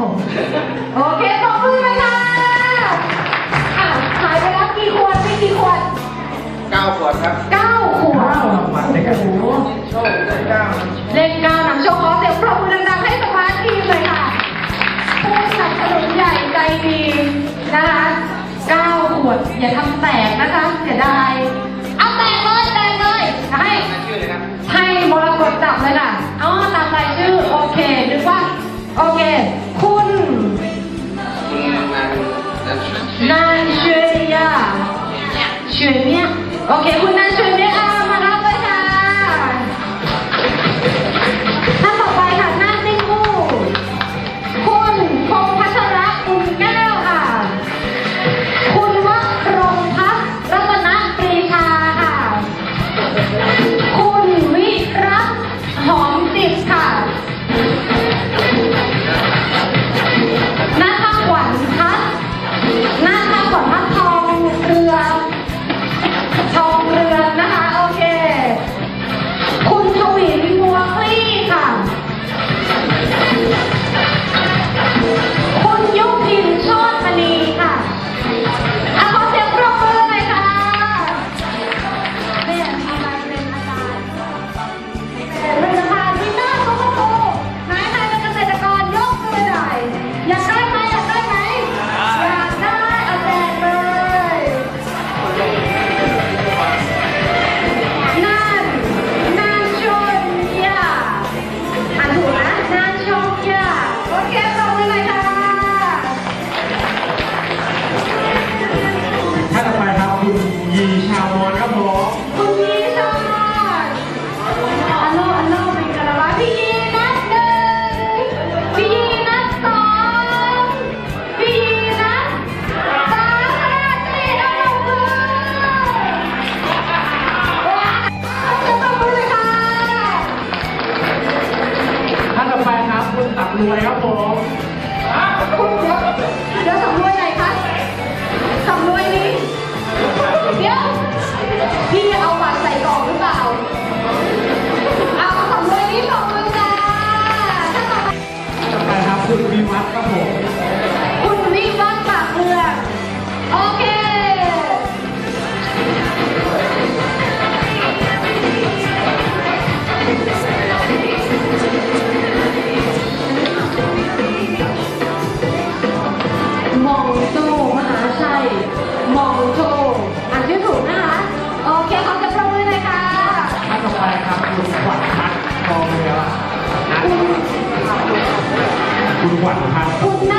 ผม โอเคตบมือเลยค่ะอะหายไปแล้วกี่ขวดไม่กี่ขวดเก้าขวดครับเก้าขวดเก้ารางวัลด้วยกันโอ้โหโชคได้เก้าเลขเก้านำโชคขอเสียงปรบมือดังๆให้สมาร์ททีมเลยค่ะผู้สนับสนุนใหญ่ใจดีนะคะเก้าขวดอย่าทำแตกนะคะเสียดายเอาแตกเลยแตกเลยให้นั่นชื่อเลยครับ ให้มรกตจับเลยค่ะ อ๋อตามรายชื่อ โอเคนึกว่า โอเค คุณคุณ เชียเนี่ รวยครับผมคุณเดี๋ยวเดี๋ยวสำรวยไหนคะสำรวยนี้ เดี๋ยว พี่เอาบัตรใส่กล่องหรือเปล่า เอาสำรวยนี้สองมือจ้าถ้าต่อไปต่อไปครับคุณวิวัฒน์ครับผม คุณวิวัฒน์ปากเรือโอเค ทุกวันนะคุณคุ